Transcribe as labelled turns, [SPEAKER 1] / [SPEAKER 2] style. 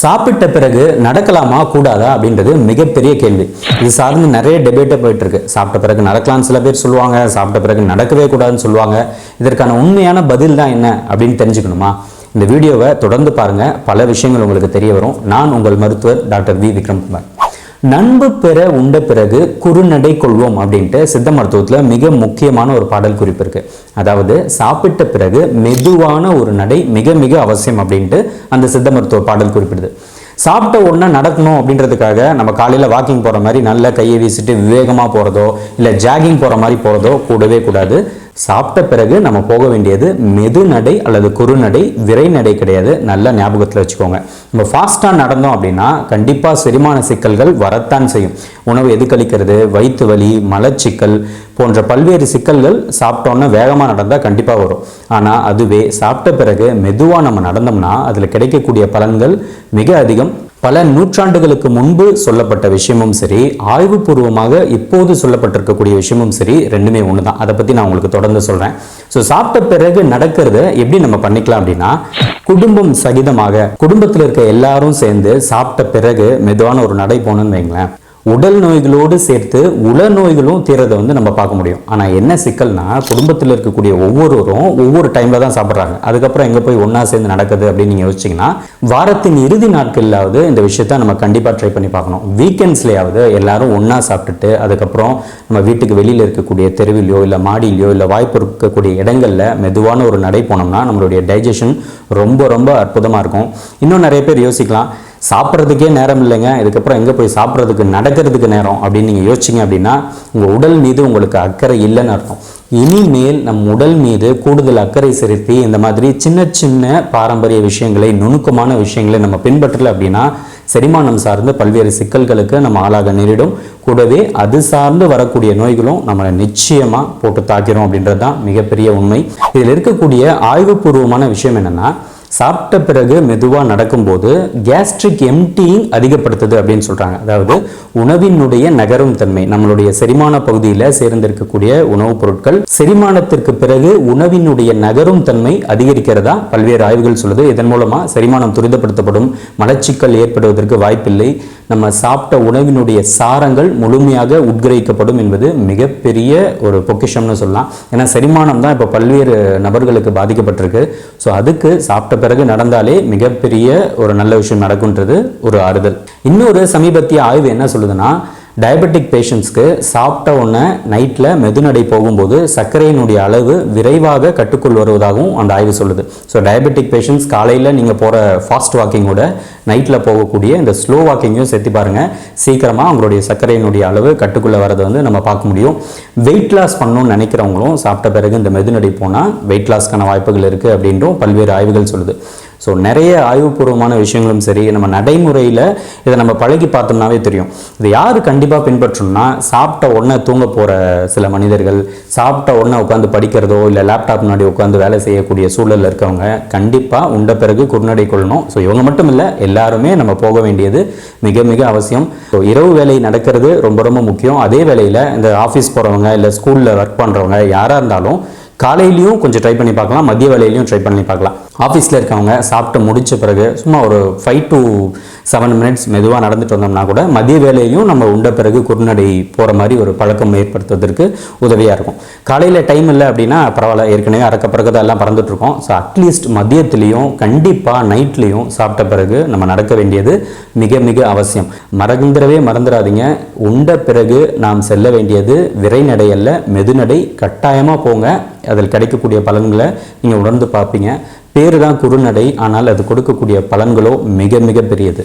[SPEAKER 1] சாப்பிட்ட பிறகு நடக்கலாமா கூடாதா அப்படின்றது மிகப்பெரிய கேள்வி. இது சார்ந்து நிறைய டெபேட்டே போயிட்டு இருக்கு சாப்பிட்ட பிறகு நடக்கலாம்னு சில பேர் சொல்லுவாங்க சாப்பிட்ட பிறகு நடக்கவே கூடாதுன்னு சொல்லுவாங்க. இதற்கான உண்மையான பதில் தான் என்ன அப்படின்னு தெரிஞ்சுக்கணுமா? இந்த வீடியோவை தொடர்ந்து பாருங்க. பல விஷயங்கள் உங்களுக்கு தெரிய வரும். நான் உங்கள் மருத்துவர் டாக்டர் வி. விக்ரம்குமார். நண்பு பெற உண்ட பிறகு குறுநடை கொள்வோம் அப்படின்ட்டு சித்த மருத்துவத்தில் மிக முக்கியமான ஒரு பாடல் குறிப்பு இருக்கு. அதாவது சாப்பிட்ட பிறகு மெதுவான ஒரு நடை மிக மிக அவசியம் அப்படின்ட்டு அந்த சித்த மருத்துவ பாடல் குறிப்பிடுது. சாப்பிட்ட உடனே நடக்கணும் அப்படின்றதுக்காக நம்ம காலையில் வாக்கிங் போகிற மாதிரி நல்லா கையை வீசிட்டு விவேகமாக போகிறதோ இல்லை ஜாகிங் போகிற மாதிரி போகிறதோ கூடவே கூடாது. சாப்பிட்ட பிறகு நம்ம போக வேண்டியது மெது நடை அல்லது குறுநடை விரை நடை கிடையாது. நல்ல ஞாபகத்தில் வச்சுக்கோங்க. நம்ம ஃபாஸ்ட்டாக நடந்தோம் அப்படின்னா கண்டிப்பாக செரிமான சிக்கல்கள் வரத்தான் செய்யும். உணவு எதுக்களிக்கிறது வயிற்று வலி மலச்சிக்கல் போன்ற பல்வேறு சிக்கல்கள் சாப்பிட்டோன்னா வேகமாக நடந்தால் கண்டிப்பாக வரும். ஆனால் அதுவே சாப்பிட்ட பிறகு மெதுவாக நம்ம நடந்தோம்னா அதில் கிடைக்கக்கூடிய பலன்கள் மிக அதிகம். பல நூற்றாண்டுகளுக்கு முன்பு சொல்லப்பட்ட விஷயமும் சரி ஆய்வுபூர்வமாக இப்போது சொல்லப்பட்டிருக்கக்கூடிய விஷயமும் சரி ரெண்டுமே ஒன்று தான் அதை பற்றி நான் உங்களுக்கு தொடர்ந்து சொல்கிறேன் ஸோ சாப்பிட்ட பிறகு நடக்கிறத எப்படி நம்ம பண்ணிக்கலாம் அப்படின்னா குடும்பம் சகிதமாக குடும்பத்தில் இருக்க எல்லாரும் சேர்ந்து சாப்பிட்ட பிறகு மெதுவான ஒரு நடை போகணும்னு வைங்களேன். உடல் நோய்களோடு சேர்த்து உல நோய்களும் தீரதை வந்து நம்ம பார்க்க முடியும். ஆனால் என்ன சிக்கல்னா குடும்பத்தில் இருக்கக்கூடிய ஒவ்வொருவரும் ஒவ்வொரு டைமில் தான் சாப்பிட்றாங்க. அதுக்கப்புறம் எங்கே போய் ஒன்றா சேர்ந்து நடக்குது அப்படின்னு நீங்கள் யோசிச்சிங்கன்னா வாரத்தின் இறுதி நாட்கள்லாவது இந்த விஷயத்த நம்ம கண்டிப்பாக ட்ரை பண்ணி பார்க்கணும். வீக்கெண்ட்ஸ்லேயாவது எல்லாரும் ஒன்றா சாப்பிட்டுட்டு அதுக்கப்புறம் நம்ம வீட்டுக்கு வெளியில் இருக்கக்கூடிய தெருவிலையோ இல்லை மாடியிலையோ இல்லை வாய்ப்பு இருக்கக்கூடிய இடங்களில் மெதுவான ஒரு நடை போனோம்னா நம்மளுடைய டைஜஷன் ரொம்ப ரொம்ப அற்புதமாக இருக்கும். இன்னும் நிறைய பேர் யோசிக்கலாம் சாப்பிட்றதுக்கே நேரம் இல்லைங்க. இதுக்கப்புறம் எங்கே போய் சாப்பிட்றதுக்கு நடக்கிறதுக்கு நேரம் அப்படின்னு நீங்கள் யோசிச்சிங்க அப்படின்னா உங்கள் உடல் மீது உங்களுக்கு அக்கறை இல்லைன்னு அர்த்தம். இனிமேல் நம் உடல் மீது கூடுதல் அக்கறை செலுத்தி இந்த மாதிரி சின்ன சின்ன பாரம்பரிய விஷயங்களை நுணுக்கமான விஷயங்களை நம்ம பின்பற்றல அப்படின்னா செரிமானம் சார்ந்து பல்வேறு சிக்கல்களுக்கு நம்ம ஆளாக நேரிடும். கூடவே அது சார்ந்து வரக்கூடிய நோய்களும் நம்மளை நிச்சயமாக போட்டு தாக்கிறோம் அப்படின்றது தான் மிகப்பெரிய உண்மை. இதில் இருக்கக்கூடிய ஆய்வுபூர்வமான விஷயம் என்னென்னா சாப்பிட்ட பிறகு மெதுவாக நடக்கும்போது கேஸ்ட்ரிக் எம்டியிங் அதிகப்படுத்துது அப்படின்னு சொல்கிறாங்க அதாவது உணவினுடைய நகரும் தன்மை நம்மளுடைய செரிமான பகுதியில் சேர்ந்திருக்கக்கூடிய உணவுப் பொருட்கள் செரிமானத்திற்கு பிறகு உணவினுடைய நகரும் தன்மை அதிகரிக்கிறதா பல்வேறு ஆய்வுகள் சொல்லுது. இதன் மூலமாக செரிமானம் துரிதப்படுத்தப்படும் மலச்சிக்கல் ஏற்படுவதற்கு வாய்ப்பில்லை. நம்ம சாப்பிட்ட உணவினுடைய சாரங்கள் முழுமையாக உட்கிரகிக்கப்படும் என்பது மிகப்பெரிய ஒரு பொக்கிஷம்னு சொல்லலாம். ஏன்னா செரிமானம் தான் இப்போ பல்வேறு நபர்களுக்கு பாதிக்கப்பட்டிருக்கு. ஸோ அதுக்கு சாப்பிட்ட பிறகு நடந்தாலே மிகப்பெரிய ஒரு நல்ல விஷயம் நடக்குன்றது ஒரு ஆறுதல். இன்னொரு சமீபத்திய ஆய்வு என்ன சொல்லுதுன்னா டயபெட்டிக் பேஷண்ட்ஸ்க்கு சாப்பிட்ட உடனே நைட்டில் மெதுநடை போகும்போது சர்க்கரையினுடைய அளவு விரைவாக கட்டுக்குள் வருவதாகவும் அந்த ஆய்வு சொல்லுது. ஸோ டயபெட்டிக் பேஷண்ட்ஸ் காலையில் நீங்கள் போகிற ஃபாஸ்ட் வாக்கிங்கோட நைட்டில் போகக்கூடிய இந்த ஸ்லோ வாக்கிங்கையும் சேர்த்து பாருங்கள் சீக்கிரமாக அவங்களுடைய சர்க்கரையினுடைய அளவு கட்டுக்குள்ளே வரதை வந்து நம்ம பார்க்க முடியும். வெயிட் லாஸ் பண்ணணும்னு நினைக்கிறவங்களும் சாப்பிட்ட பிறகு இந்த மெதுநடை போனால் வெயிட் லாஸ்க்கான வாய்ப்புகள் இருக்குது அப்படின்றும் பல்வேறு ஆய்வுகள் சொல்லுது. ஸோ நிறைய ஆய்வுபூர்வமான விஷயங்களும் சரி நம்ம நடைமுறையில் இதை நம்ம பழகி பார்த்தோம்னாவே தெரியும். இது யார் கண்டிப்பாக பின்பற்றணும்னா சாப்பிட்ட உடனே தூங்க போகிற சில மனிதர்கள் சாப்பிட்ட உடனே உட்காந்து படிக்கிறதோ இல்லை லேப்டாப் முன்னாடி உட்காந்து வேலை செய்யக்கூடிய சூழலில் இருக்கவங்க கண்டிப்பாக உண்ட பிறகு குறுநடை கொள்ளணும். ஸோ இவங்க மட்டும் இல்லை எல்லாருமே நம்ம போக வேண்டியது மிக மிக அவசியம். ஸோ இரவு வேலை நடக்கிறது ரொம்ப ரொம்ப முக்கியம். அதே வேலையில் இந்த ஆஃபீஸ் போகிறவங்க இல்லை ஸ்கூலில் ஒர்க் பண்ணுறவங்க யாராக இருந்தாலும் காலையிலையும் கொஞ்சம் ட்ரை பண்ணி பார்க்கலாம் மதிய வேலையிலையும் ட்ரை பண்ணி பார்க்கலாம். ஆஃபீஸில் இருக்கவங்க சாப்பிட்டு முடித்த பிறகு சும்மா ஒரு ஃபைவ் டு செவன் மினிட்ஸ் மெதுவாக நடந்துட்டு வந்தோம்னா கூட மதிய வேலையும் நம்ம உண்ட பிறகு குறுநடை போகிற மாதிரி ஒரு பழக்கம் ஏற்படுத்துவதற்கு உதவியாக இருக்கும். காலையில் டைம் இல்லை அப்படின்னா பரவாயில்ல ஏற்கனவே அறக்க பிறகு எல்லாம் பறந்துட்டுருக்கோம் ஸோ அட்லீஸ்ட் மதியத்துலேயும் கண்டிப்பாக நைட்லேயும் சாப்பிட்ட பிறகு நம்ம நடக்க வேண்டியது மிக மிக அவசியம். மறந்துடவே மறந்துடாதீங்க. உண்ட பிறகு நாம் செல்ல வேண்டியது விரைநடை அல்ல மெதுநடை. கட்டாயமாக போங்க. அதில் கிடைக்கக்கூடிய பலன்களை நீங்கள் உணர்ந்து பார்ப்பீங்க. பேரு தான் குறுநடை ஆனால் அது கொடுக்கக்கூடிய பலன்களோ மிக மிக பெரியது.